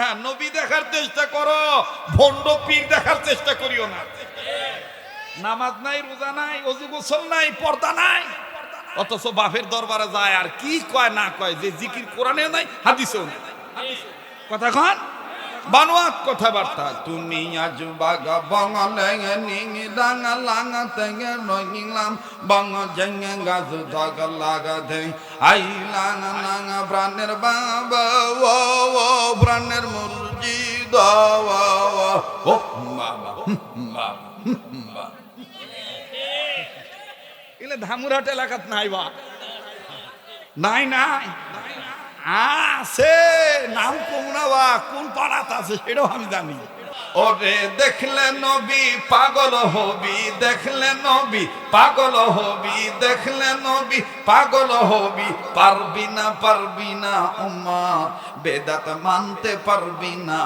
হ্যাঁ নবী দেখার চেষ্টা করো, ভণ্ড পীর দেখার চেষ্টা করিও না। নামাজ নাই, রোজা নাই, অজু গোসল নাই, পর্দা নাই। অথচ বাফের দরবারে যায় আর কি কয় না কয়, যে জিকির কোরআনে নাই, হাদিসেও নাই। কথা কন? বানোয়াত কথাবার্তা। তুমি আজ বাগা বঙলে নিং ডাঙা লাঙা তেঙ্গে রঙিলাম বঙ জঙ্গে গাছ ধগ লাগা দে আই লাঙা নাঙা প্রাণের বাবা ও ও প্রাণের মুরজি দাওয়া ও বাবা বাবা এলে ধামুরহাট এলাকাত নাই বা? নাই নাই। আছে, নাম কমুনা বা, কোন পাড়াত আছে সেটাও আমি জানি। ওরে দেখলে নবী, পাগল হবি, দেখলে নবী, পাগল হবি, দেখলে নবী, পাগল হবি, পারবি না পারবি না, উম্মা, বেদাত মানতে পারবি না।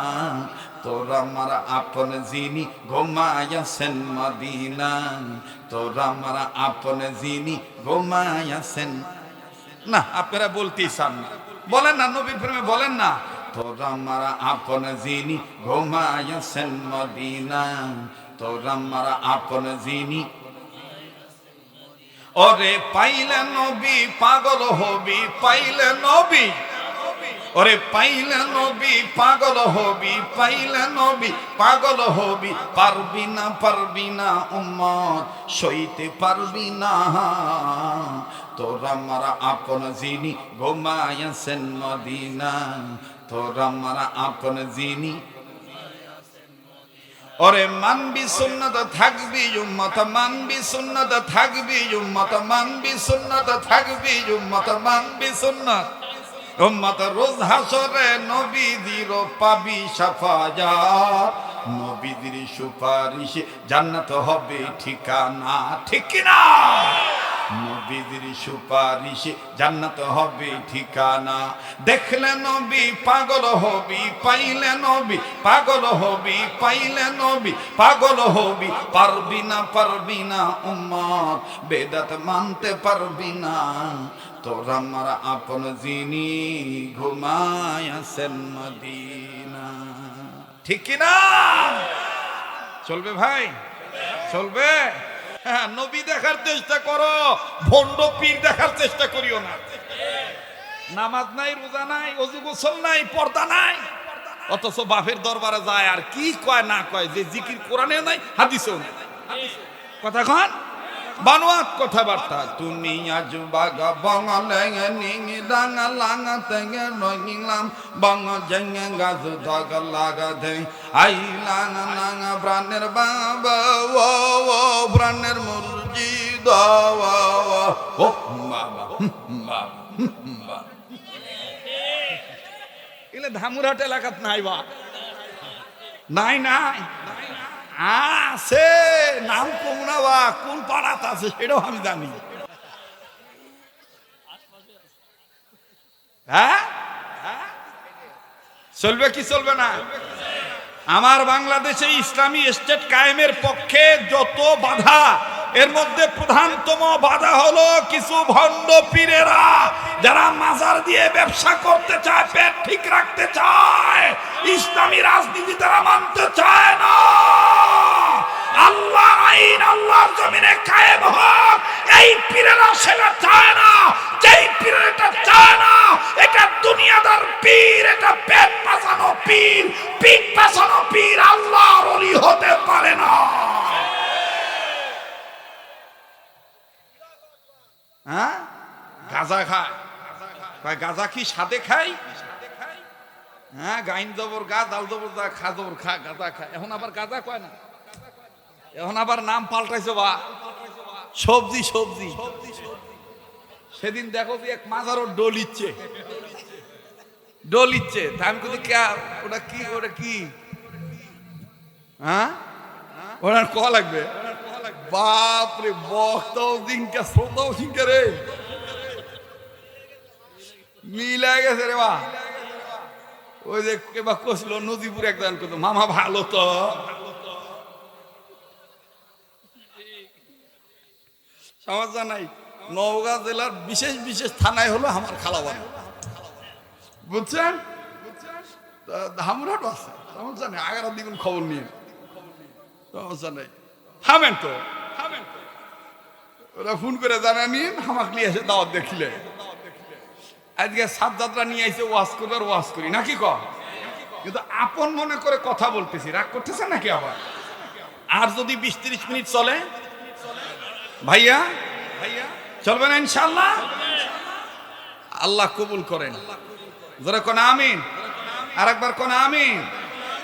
তোর আমার আপন যিনি ঘুমায়াছেন মদিনা। তোর আমার আপন যিনি ঘুমায়াছেন না, আপনারা বলতেই চান না। বলেন না, নবীর প্রেমে বলেন না। তোরা মারা আপন যিনি ঘুমায়াছেন মদিনা তোরা মারা আপন যিনি ওরে পাইলে নবী, পাগল হবি, পাইলে নবী। ওরে পাইলে নবী, পাগল হবি, পাইলে নবী, পাগল হবি, পারবি না পারবি না উম্মত, সইতে পারবি না। তোর আমার আপন যিনি ঘুমায়াছেন মদিনা, তোর আমার আপন যিনি ওরে মানবি সুন্নত থাকবি উম্মত, মানবি সুন্নত থাকবি উম্মত, মানবি সুন্নত থাকবি উম্মত, মানবি সুন্নত। উম্মত, রোজ হাসরে নবীদির পাবি সাফাজাত নবীদের সুপারিশে জান্নাত হবে ঠিকানা ঠিক না নবীদের সুপারিশে জান্নাত হবে ঠিকানা। দেখলে নবী পাগল হবি, পাইলে নবী পাগল হবি, পাইলে নবী পাগল হবি। পারবি না পারবি না উম্মত, বেদাত মানতে পারবি না। তোর আমার আপন যিনি ঘুমায় আছেন মদিনা। ঠিক কি না? চলবে ভাই? চলবে? হ্যাঁ নবী দেখার চেষ্টা করো, ভণ্ড পীর দেখার চেষ্টা করিও না। নামাজ নাই, রোজা নাই, অজু গোসল নাই, পর্দা নাই। অথচ বাপের দরবারে যায় আর কি কয় না কয়, যে জিকির কোরআনে নাই, হাদিসেও নাই। কথা কন? বানোয়াত কথাবার্তা। তুমি আজ বাগা নিং ডাঙা লাঙা রঙিলাম বঙ জঙ্গে গাছ ধগ লাগা দে আই লাঙা নাঙা প্রাণের বাবা ও ও প্রাণের মুরজি ও বাবা বাবা বাবা এলে ধামুরহাট এলাকাত নাই বা? নাই নাই। আছে, নাম কমুনা বা, কোন পাড়াত আছে সেটাও আমি জানি। হ্যাঁ? চলবে কি চলবে না? আমার বাংলাদেশে ইসলামী স্টেট কায়েমের পক্ষে যত বাধা, এর মধ্যে প্রধানতম বাধা হলো কিছু ভণ্ড পীরেরা যারা মাজার দিয়ে ব্যবসা করতে চায়, পেট ঠিক রাখতে চায়, ইসলামী রাজনীতি তারা মানতে চায় না। হ্যাঁ? গাঁজা খায়। গাজা কি সাদে খাই হ্যাঁ গাইন জবর গা দাল জবর যা, খা জবর খা, গাঁজা খায় এখন আবার গাঁজা কয় না? এখন আবার নাম পাল্টাইছে বা? সবজি সবজি। সেদিন দেখো যে এক মাজারও ডলিচ্ছে তা আমি কিন্তু ওটা কি ওটা কি? হ্যাঁ? ওনার ক লাগবে। বাপ রে বক্তাও জিঙ্কা, শ্রোতাও জিঙ্কা রে। মিলে গেছে রে বা ওই যে এবার কছিল নদীপুর একজন কত মামা ভালো তো। সমস্যা নাই, নওগাঁ জেলার বিশেষ বিশেষ থানায় হলো আমার খালাবান বুঝছেন? ধামরাট আছে সমস্যা নেই আগার দ্বিগুণ খবর নিয়ে? সমস্যা নেই। থামেন তো। ওরা ফোন করে জানা নিন হামাক নিয়ে এসে দাওয়াত দেখলে। আজকে সাত যাত্রা নিয়ে এসে ওয়াজ করবে আর ওয়াজ করি। নাকি ক? কিন্তু আপন মনে করে কথা বলতেছি। রাগ করতেছে নাকি আবার? আর যদি বিশ তিরিশ মিনিট চলে? ভাইয়া? ভাইয়া চলবে না ইনশাল্লাহ আল্লাহ কবুল করেন। যারা কোন, আমিন। আর একবার কোন, আমিন।